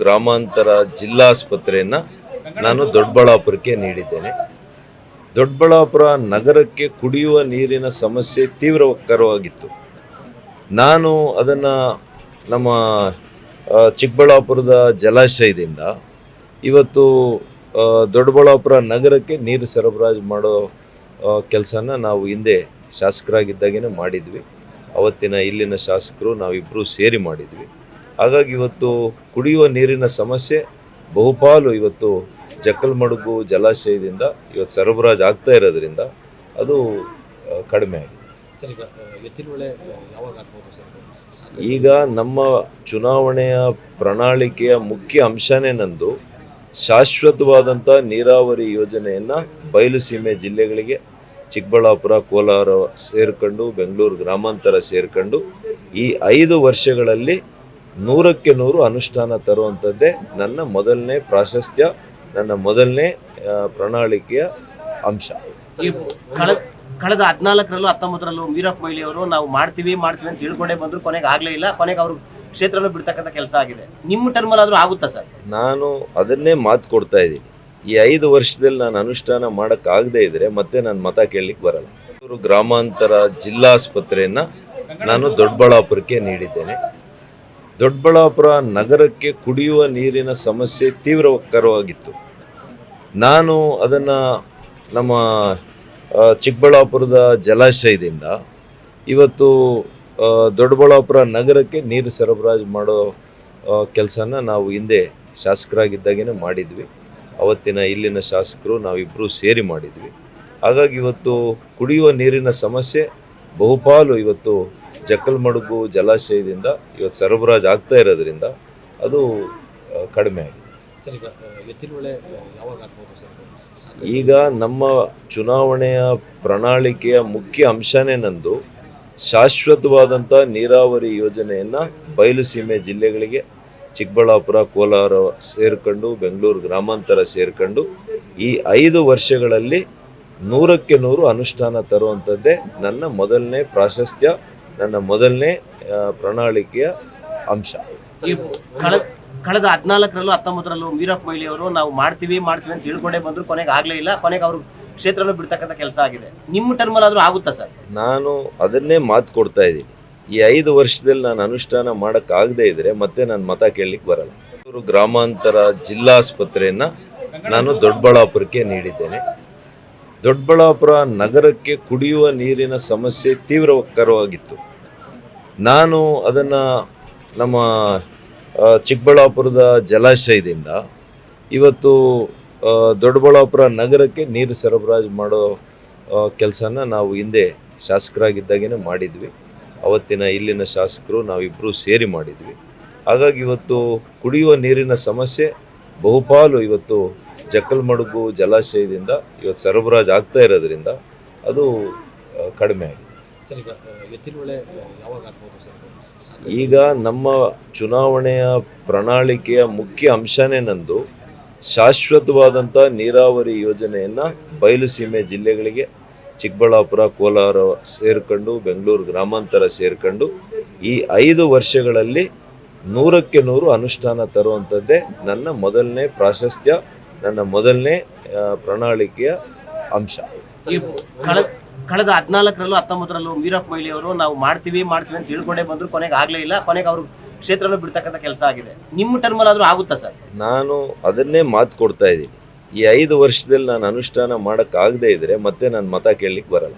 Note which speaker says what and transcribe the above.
Speaker 1: ಗ್ರಾಮಾಂತರ ಜಿಲ್ಲಾಸ್ಪತ್ರೆಯನ್ನು ನಾನು ದೊಡ್ಡಬಳ್ಳಾಪುರಕ್ಕೆ ನೀಡಿದ್ದೇನೆ. ದೊಡ್ಡಬಳ್ಳಾಪುರ ನಗರಕ್ಕೆ ಕುಡಿಯುವ ನೀರಿನ ಸಮಸ್ಯೆ ತೀವ್ರಕರವಾಗಿತ್ತು. ನಾನು ಅದನ್ನು ನಮ್ಮ ಚಿಕ್ಕಬಳ್ಳಾಪುರದ ಜಲಾಶಯದಿಂದ ಇವತ್ತು ದೊಡ್ಡಬಳ್ಳಾಪುರ ನಗರಕ್ಕೆ ನೀರು ಸರಬರಾಜು ಮಾಡೋ ಕೆಲಸನ ನಾವು ಹಿಂದೆ ಶಾಸಕರಾಗಿದ್ದಾಗೇ ಮಾಡಿದ್ವಿ. ಅವತ್ತಿನ ಇಲ್ಲಿನ ಶಾಸಕರು ನಾವಿಬ್ಬರೂ ಸೇರಿ ಮಾಡಿದ್ವಿ. ಹಾಗಾಗಿ ಇವತ್ತು ಕುಡಿಯುವ ನೀರಿನ ಸಮಸ್ಯೆ ಬಹುಪಾಲು ಇವತ್ತು ಜಕ್ಕಲ್ಮಡುಗು ಜಲಾಶಯದಿಂದ ಇವತ್ತು ಸರಬರಾಜು ಆಗ್ತಾ ಇರೋದ್ರಿಂದ ಅದು ಕಡಿಮೆ ಆಗಿದೆ.
Speaker 2: ಈಗ
Speaker 1: ನಮ್ಮ ಚುನಾವಣೆಯ ಪ್ರಣಾಳಿಕೆಯ ಮುಖ್ಯ ಅಂಶನೇ ನಂದು ಶಾಶ್ವತವಾದಂಥ ನೀರಾವರಿ ಯೋಜನೆಯನ್ನು ಬಯಲುಸೀಮೆ ಜಿಲ್ಲೆಗಳಿಗೆ ಚಿಕ್ಕಬಳ್ಳಾಪುರ ಕೋಲಾರ ಸೇರಿಕೊಂಡು ಬೆಂಗಳೂರು ಗ್ರಾಮಾಂತರ ಸೇರ್ಕೊಂಡು ಈ ಐದು ವರ್ಷಗಳಲ್ಲಿ ನೂರಕ್ಕೆ ನೂರು ಅನುಷ್ಠಾನ ತರುವಂಥದ್ದೇ ನನ್ನ ಮೊದಲನೇ ಪ್ರಾಶಸ್ತ್ಯ ನನ್ನ ಮೊದಲನೇ ಪ್ರಣಾಳಿಕೆಯ ಅಂಶ.
Speaker 3: ಕಳೆದ ಹದಿನಾಲ್ಕರಲ್ಲೂ ಹತ್ತೊಂಬತ್ತರಲ್ಲೂ ವೀರಪ್ಪ ಮೊಯ್ಲಿ ಅವರು ನಾವು ಮಾಡ್ತೀವಿ ಮಾಡ್ತೀವಿ ಅಂತ ಹೇಳ್ಕೊಂಡೇ ಬಂದ್ರು ಕೊನೆಗೆ ಆಗಲೇ ಇಲ್ಲ ಕೊನೆಗೆ ಅವರು ಕ್ಷೇತ್ರನ ಬಿಡ್ತಕ್ಕಂಥ ಕೆಲಸ ಆಗಿದೆ. ನಿಮ್ಮ ಟರ್ಮಲ್ಲಿ ಆದರೂ ಆಗುತ್ತಾ ಸರ್?
Speaker 1: ನಾನು ಅದನ್ನೇ ಮಾತು ಕೊಡ್ತಾ ಇದ್ದೀನಿ. ಈ ಐದು ವರ್ಷದಲ್ಲಿ ನಾನು ಅನುಷ್ಠಾನ ಮಾಡೋಕ್ಕಾಗದೇ ಇದ್ದರೆ ಮತ್ತೆ ನಾನು ಮತ ಕೇಳಲಿಕ್ಕೆ ಬರಲ್ಲ. ಗ್ರಾಮಾಂತರ ಜಿಲ್ಲಾಸ್ಪತ್ರೆಯನ್ನು ನಾನು ದೊಡ್ಡಬಳ್ಳಾಪುರಕ್ಕೆ ನೀಡಿದ್ದೇನೆ. ದೊಡ್ಡಬಳ್ಳಾಪುರ ನಗರಕ್ಕೆ ಕುಡಿಯುವ ನೀರಿನ ಸಮಸ್ಯೆ ತೀವ್ರಕರವಾಗಿತ್ತು. ನಾನು ಅದನ್ನು ನಮ್ಮ ಚಿಕ್ಕಬಳ್ಳಾಪುರದ ಜಲಾಶಯದಿಂದ ಇವತ್ತು ದೊಡ್ಡಬಳ್ಳಾಪುರ ನಗರಕ್ಕೆ ನೀರು ಸರಬರಾಜು ಮಾಡೋ ಕೆಲಸನ ನಾವು ಹಿಂದೆ ಶಾಸಕರಾಗಿದ್ದಾಗೇ ಮಾಡಿದ್ವಿ. ಅವತ್ತಿನ ಇಲ್ಲಿನ ಶಾಸಕರು ನಾವಿಬ್ಬರೂ ಸೇರಿ ಮಾಡಿದ್ವಿ. ಹಾಗಾಗಿ ಇವತ್ತು ಕುಡಿಯುವ ನೀರಿನ ಸಮಸ್ಯೆ ಬಹುಪಾಲು ಇವತ್ತು ಜಕ್ಕಲ್ಮಡುಗು ಜಲಾಶಯದಿಂದ ಇವತ್ತು ಸರಬರಾಜು ಆಗ್ತಾ ಇರೋದ್ರಿಂದ ಅದು ಕಡಿಮೆ ಆಗಿದೆ.
Speaker 2: ಈಗ
Speaker 1: ನಮ್ಮ ಚುನಾವಣೆಯ ಪ್ರಣಾಳಿಕೆಯ ಮುಖ್ಯ ಅಂಶನೇ ನಂದು ಶಾಶ್ವತವಾದಂಥ ನೀರಾವರಿ ಯೋಜನೆಯನ್ನು ಬಯಲುಸೀಮೆ ಜಿಲ್ಲೆಗಳಿಗೆ ಚಿಕ್ಕಬಳ್ಳಾಪುರ ಕೋಲಾರ ಸೇರಿಕೊಂಡು ಬೆಂಗಳೂರು ಗ್ರಾಮಾಂತರ ಸೇರ್ಕೊಂಡು ಈ ಐದು ವರ್ಷಗಳಲ್ಲಿ ನೂರಕ್ಕೆ ನೂರು ಅನುಷ್ಠಾನ ತರುವಂಥದ್ದೇ ನನ್ನ ಮೊದಲನೇ ಪ್ರಾಶಸ್ತ್ಯ ನನ್ನ ಮೊದಲನೇ ಪ್ರಣಾಳಿಕೆಯ ಅಂಶ.
Speaker 3: ಕಳೆದ ಹದಿನಾಲ್ಕರಲ್ಲೂ ಹತ್ತೊಂಬತ್ತರಲ್ಲೂ ವೀರಪ್ಪ ಮೊಯ್ಲಿ ಅವರು ನಾವು ಮಾಡ್ತೀವಿ ಮಾಡ್ತೀವಿ ಅಂತ ಹೇಳ್ಕೊಂಡೇ ಬಂದ್ರು ಕೊನೆಗೆ ಆಗಲೇ ಇಲ್ಲ. ಕೊನೆಗೆ ಅವರು ಕ್ಷೇತ್ರನ ಬಿಡ್ತಕ್ಕಂಥ ಕೆಲಸ ಆಗಿದೆ. ನಿಮ್ಮ ಟರ್ಮಲ್ ಆದ್ರೂ ಆಗುತ್ತಾ ಸರ್?
Speaker 1: ನಾನು ಅದನ್ನೇ ಮಾತು ಕೊಡ್ತಾ ಇದ್ದೀನಿ. ಈ ಐದು ವರ್ಷದಲ್ಲಿ ನಾನು ಅನುಷ್ಠಾನ ಮಾಡೋಕ್ಕಾಗದೇ ಇದ್ದರೆ ಮತ್ತೆ ನಾನು ಮತ ಕೇಳಲಿಕ್ಕೆ ಬರಲ್ಲ. ಗ್ರಾಮಾಂತರ ಜಿಲ್ಲಾಸ್ಪತ್ರೆಯನ್ನು ನಾನು ದೊಡ್ಡಬಳ್ಳಾಪುರಕ್ಕೆ ನೀಡಿದ್ದೇನೆ. ದೊಡ್ಡಬಳ್ಳಾಪುರ ನಗರಕ್ಕೆ ಕುಡಿಯುವ ನೀರಿನ ಸಮಸ್ಯೆ ತೀವ್ರಕರವಾಗಿತ್ತು. ನಾನು ಅದನ್ನು ನಮ್ಮ ಚಿಕ್ಕಬಳ್ಳಾಪುರದ ಜಲಾಶಯದಿಂದ ಇವತ್ತು ದೊಡ್ಡಬಳ್ಳಾಪುರ ನಗರಕ್ಕೆ ನೀರು ಸರಬರಾಜು ಮಾಡೋ ಕೆಲಸನ ನಾವು ಹಿಂದೆ ಶಾಸಕರಾಗಿದ್ದಾಗೇ ಮಾಡಿದ್ವಿ. ಅವತ್ತಿನ ಇಲ್ಲಿನ ಶಾಸಕರು ನಾವಿಬ್ಬರು ಸೇರಿ ಮಾಡಿದ್ವಿ. ಹಾಗಾಗಿ ಇವತ್ತು ಕುಡಿಯುವ ನೀರಿನ ಸಮಸ್ಯೆ ಬಹುಪಾಲು ಇವತ್ತು ಜಕ್ಕಲಮಡುಗು ಜಲಾಶಯದಿಂದ ಇವತ್ತು ಸರಬರಾಜು ಆಗ್ತಾ ಇರೋದ್ರಿಂದ ಅದು ಕಡಿಮೆ ಆಗಿದೆ.
Speaker 2: ಈಗ
Speaker 1: ನಮ್ಮ ಚುನಾವಣೆಯ ಪ್ರಣಾಳಿಕೆಯ ಮುಖ್ಯ ಅಂಶನೇ ನಂದು ಶಾಶ್ವತವಾದಂಥ ನೀರಾವರಿ ಯೋಜನೆಯನ್ನು ಬಯಲುಸೀಮೆ ಜಿಲ್ಲೆಗಳಿಗೆ ಚಿಕ್ಕಬಳ್ಳಾಪುರ ಕೋಲಾರ ಸೇರ್ಕೊಂಡು ಬೆಂಗಳೂರು ಗ್ರಾಮಾಂತರ ಸೇರ್ಕೊಂಡು ಈ ಐದು ವರ್ಷಗಳಲ್ಲಿ ನೂರಕ್ಕೆ ನೂರು ಅನುಷ್ಠಾನ ತರುವಂಥದ್ದೇ ನನ್ನ ಮೊದಲನೇ ಪ್ರಾಶಸ್ತ್ಯ. ನನ್ನ ಮೊದಲನೇ ಪ್ರಣಾಳಿಕೆಯ ಅಂಶ.
Speaker 3: ಕಳೆದ ಹದಿನಾಲ್ಕರಲ್ಲೂ ಹತ್ತೊಂಬತ್ತರಲ್ಲೂ ವೀರಪ್ಪ ಮೊಯ್ಲಿ ಅವರು ನಾವು ಮಾಡ್ತೀವಿ ಮಾಡ್ತೀವಿ ಅಂತ ಹೇಳ್ಕೊಂಡೇ ಬಂದ್ರು ಕೊನೆಗೆ ಆಗ್ಲೇ ಇಲ್ಲ. ಕೊನೆಗೆ ಅವರು ಕ್ಷೇತ್ರನ ಬಿಡ್ತಕ್ಕಂಥ ಕೆಲಸ ಆಗಿದೆ. ನಿಮ್ಮ ಟರ್ಮಲ್ಲಾದರೂ ಆದ್ರೂ ಆಗುತ್ತಾ ಸರ್?
Speaker 1: ನಾನು ಅದನ್ನೇ ಮಾತು ಕೊಡ್ತಾ ಇದ್ದೀನಿ. ಈ ಐದು ವರ್ಷದಲ್ಲಿ ನಾನು ಅನುಷ್ಠಾನ ಮಾಡೋಕ್ಕಾಗದೇ ಇದ್ರೆ ಮತ್ತೆ ನಾನು ಮತ ಕೇಳಲಿಕ್ಕೆ ಬರಲ್ಲ.